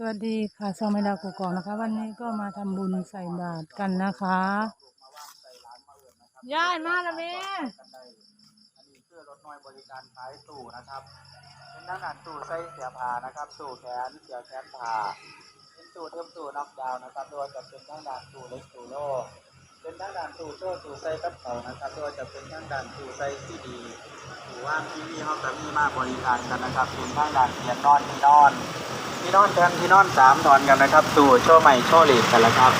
สวัสดีค่ะซองไม่ดาวกุกองนะคะ วันนี้ก็มาทำบุญใส่บาตรกันนะคะยายมาแล้วแม่กันได้อันนี้คือรถน้อยบริการขายตู้นะครับ เป็นด้านหน้าตู้ใส่เสียผ้านะครับตู้แขนเสียแขนผ้าเป็นตู้เทียมตู้น็อกดาวน์นะครับโดยจะเป็นด้านด่านตู้เล็กตู้โลเป็นด้านด่านตู้โซ่ตู้ใส่กับเขานะครับโดยจะเป็นด้านด่านตู้ใส่ที่ดีตู้ว่างที่มีห้องกับมีมาบริการกันนะครับเป็นด้านด่านเตียงนอนที่นอน ที่นอนแทนที่นอนสามนอนกันนะครับตู้โชว์ใหม่โชว์เลดกันแล้วครับ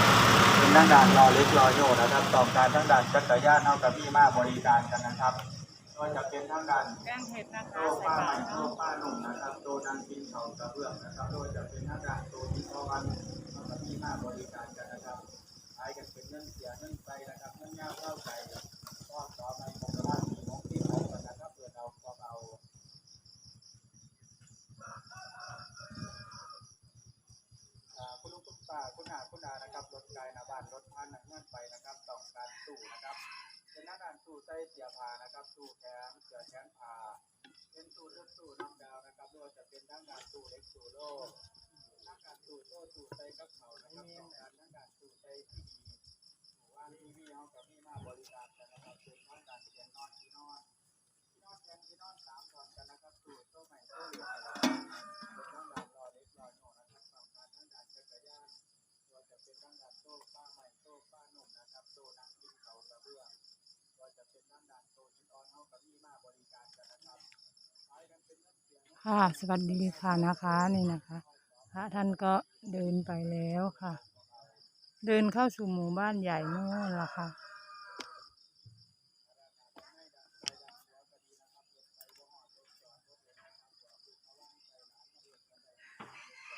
เป็นด้านด่านรอเล็กรอโยนะครับต่อการทั้งด่านจักรยานเท่ากับพี่มาบริการกันนะครับก็จะเป็นทั้งด่านแกงเห็ดนะคะโตป้าใหม่โตป้าหนุ่มนะครับโตนันกินเขากระเบื้องนะครับโดยจะเป็นทั้งด่านโตที่ทอวันเท่ากับพี่มาบริการกันนะครับใช้กันเป็นเงินเสียเงินไปนะครับเงินยาวเข้าใจก็ต่อไปของร้านมีของที่ของกันนะครับเพื่อเราก็เอา อ่าคุณลุงคุณป้าคุณอานะครับรถไกลน้าบ้านรถพันนักเงื่อนไปนะครับต้องการตู้นะครับเป็นหน้าด่านตู้ใส่เสียผ้านะครับตู้แขนเสือแขนผ้าเป็นตู้เลือกตู้น้องดาวนะครับไม่ว่าจะเป็นด้านด่านตู้เล็กตู้โลกด้านด่านตู้โซ่ตู้ใส่กับเขานะครับต้องการด้านด่านตู้ใส่ที่ดีว่างทีวีเขากับพี่มาบริการกันนะครับเป็นด้านด่านเตียงนอนที่นอนที่นอนแทนที่นอนสาม เป็นทั้งด่านโต้ป้าใหม่โต้ป้าหนุ่มนะครับโต้นังกินเขากระเบื้องว่าจะเป็นทั้งด่านโต้ชิ้นออนเท่ากับมีมาบริการกันนะครับใช้กันเป็นเงินเสียงค่ะ สวัสดีค่ะนะคะนี่นะคะ พระท่านก็เดินไปแล้วค่ะ เดินเข้าสู่หมู่บ้านใหญ่นู่นละค่ะ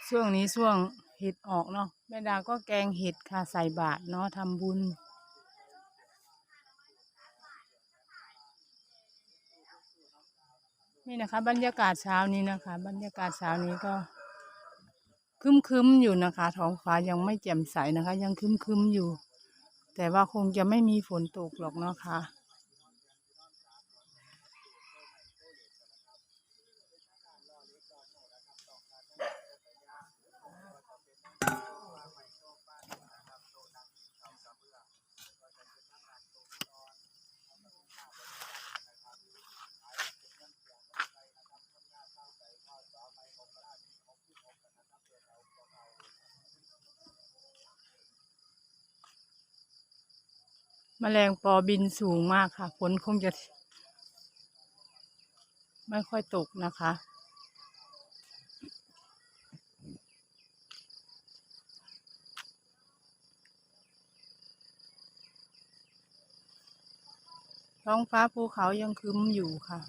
ช่วงนี้ช่วง เห็ดออกเนาะแม่ดาก็แกงเห็ดค่ะใส่บาตรเนาะทำบุญ นี่นะคะ บรรยากาศเช้านี้นะคะ บรรยากาศเช้านี้ก็ครึ้มๆอยู่นะคะท้องฟ้ายังไม่แจ่มใสนะคะ ยังครึ้มๆอยู่ แต่ว่าคงจะไม่มีฝนตกหรอกเนาะค่ะ แมลงปอบินสูงมากค่ะฝนคงจะ ไม่ค่อยตกนะคะ ท้องฟ้าภูเขายังคึ้มอยู่ค่ะ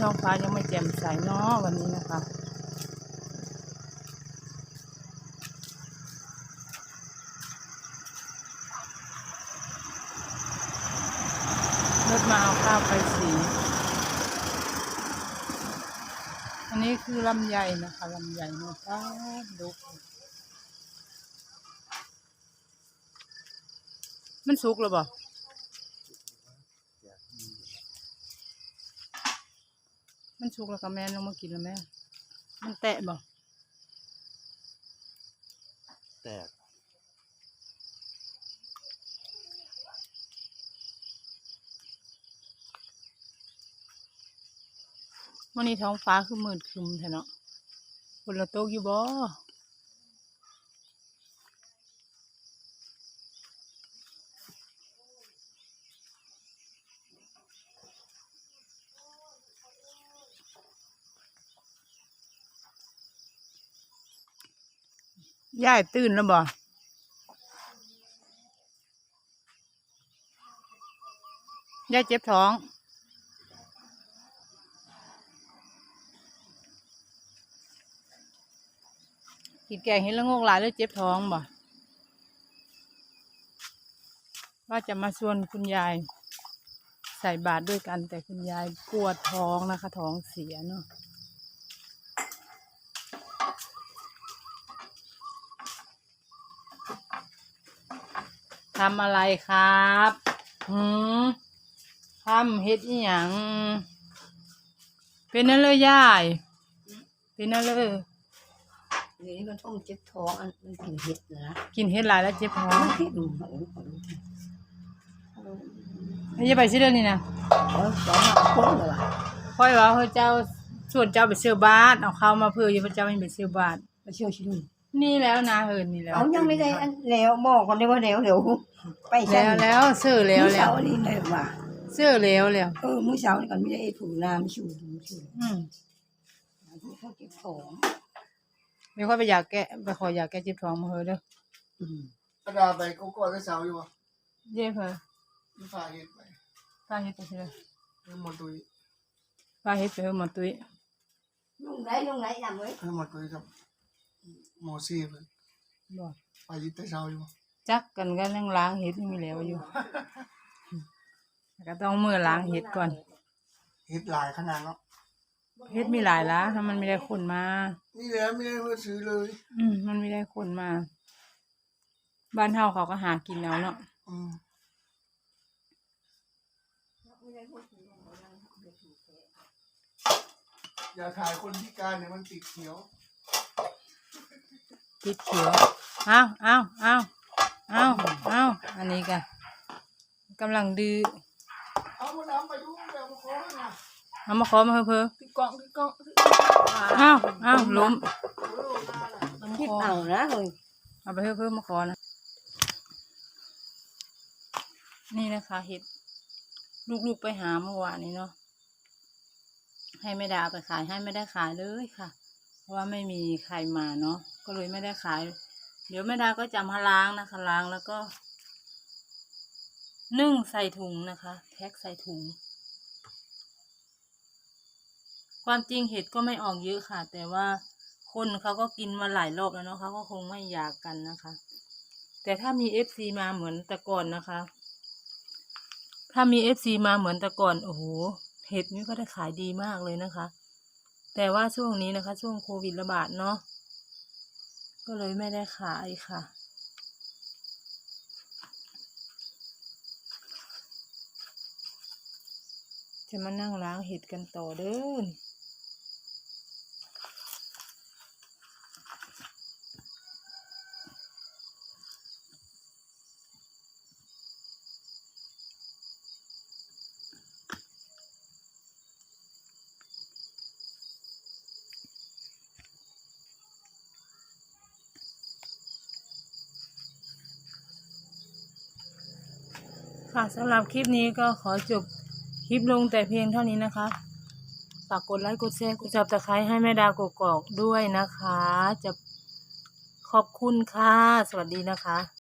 ท้องฟ้ายังไม่แจ่มใสเนาะวันนี้นะคะ รถมาเอาข้าวไปสี อันนี้คือลำไยนะคะลำไยนะคะดูมันสุกหรือเปล่า มันสุกแล้วก็แม่ลงมากินแล้วแม่ มันแตะบ่แตกวันนี้ท้องฟ้าคือมืดครึมแท้เนาะฝนละตกอยู่บ่ ยายตื่นแล้วบ่ยายเจ็บท้อง กินแกงเห็นแล้วงกหลายแล้วเจ็บท้องบ่ ว่าจะมาชวนคุณยายใส่บาตรด้วยกัน แต่คุณยายปวดท้องนะคะ ท้องเสียเนาะ ทำอะไรครับหืมทำเฮ็ดอีหยังเป็นนั่นเลยยายเป็นนั่นเลยเดี๋ยวนี้มันต้องเจ็บท้องอันมันกินเห็ดนะกินเฮ็ดหลายแล้วเจ็บท้องเห็ดดูเหมือนเหมือนไม่ใช่ไปซื้อเรื่องนี้นะเออสองมาคุ้มเลยว่ะค่อยว่าเฮ้ยเจ้าส่วนเจ้าไปซื้อบาทเอาเข้าวมาเพื่ออยู่พระเจ้าไม่ไปซื้อบาทมาเชื่อชิลุน นี่แล้วนะเฮินนี่แล้วเอายังไม่ได้อันแล้วบอกก่อนได้ว่าแล้วเดี๋ยวไปแล้วแล้วซื้อแล้วแล้วมื้อเช้านี่เลยว่ะซื้อแล้วแล้วเออมื้อเช้านี่ก่อนไม่ได้ไอ้ถูน้ำชูชูอืมเขาเก็บของไม่ค่อยไปอยากแกะไปขออยากแกะจิบท้องมาเฮ้ยเด้ออืมกระดาษไปก็ก้อยก็เสาอยู่วะเย่เพิ่นมีฟ้าเห็ดไปป้าเฮ็ดไปซื้อเพิ่มหมดตุยป้าเฮ็ดไปเฮ้ยหมดตุ้ยลุงไหนลุงไหนจำไว้เพิ่มหมดตุยกับ หมอซี่เพิ่นบ่ไปยึดแต่เสาอยู่วะจักกันก็ยังล้างเฮ็ดนี่มีแล้วอยู่ ก็ต้องมือล้างเฮ็ดก่อนเห็ดหลายขนาดเนาะเฮ็ดมีหลายล้าถ้ามันไม่ได้คนมา นี่แหละไม่ได้เพื่อซื้อเลย อืมมันไม่ได้คนมา บ้านเฮาเขาก็หากินแล้วเนาะอืมอย่าถ่ายคนพิการเนี่ยมันติดเขียว ติดเขียวอ้าวอ้าวอ้าวอ้าวอ้าวอันนี้กันกำลังดื้อเอามาน้ำไปดูแบบมาขอนะเอามาขอมาเพิ่มเพิ่มพี่กองพี่กองอ้าวอ้าวล้มมันคิดเอานะเฮ้ยเอาไปเพิ่มเพิ่มมาขอนะนี่นะคะเห็ดลูกๆไปหาเมื่อวานนี้เนาะให้ไม่ได้เอาไปขายให้ไม่ได้ขายเลยค่ะ เพราะว่าไม่มีใครมาเนาะ ก็เลยไม่ได้ขาย เดี๋ยวแม่ดาก็จะมาล้างนะคะ ล้างแล้วก็ นึ่งใส่ถุงนะคะ แพ็คใส่ถุง ความจริงเห็ดก็ไม่ออกเยอะค่ะ แต่ว่าคนเขาก็กินมาหลายรอบแล้วเนาะเขาก็คงไม่อยากกันนะคะ แต่ถ้ามีเอฟซีมาเหมือนแต่ก่อนนะคะ ถ้ามีเอฟซีมาเหมือนแต่ก่อนโอ้โหเห็ดนี่ก็ได้ขายดีมากเลยนะคะ แต่ว่าช่วงนี้นะคะ ช่วงโควิดระบาดเนาะ ก็เลยไม่ได้ขายค่ะ จะมานั่งล้างเห็ดกันต่อเด้อ ค่ะสำหรับคลิปนี้ก็ขอจบคลิปลงแต่เพียงเท่านี้นะคะ ฝากกดไลค์กดแชร์กดจับตะไคร้ให้แม่ดาวกกอกด้วยนะคะ จะขอบคุณค่ะ สวัสดีนะคะ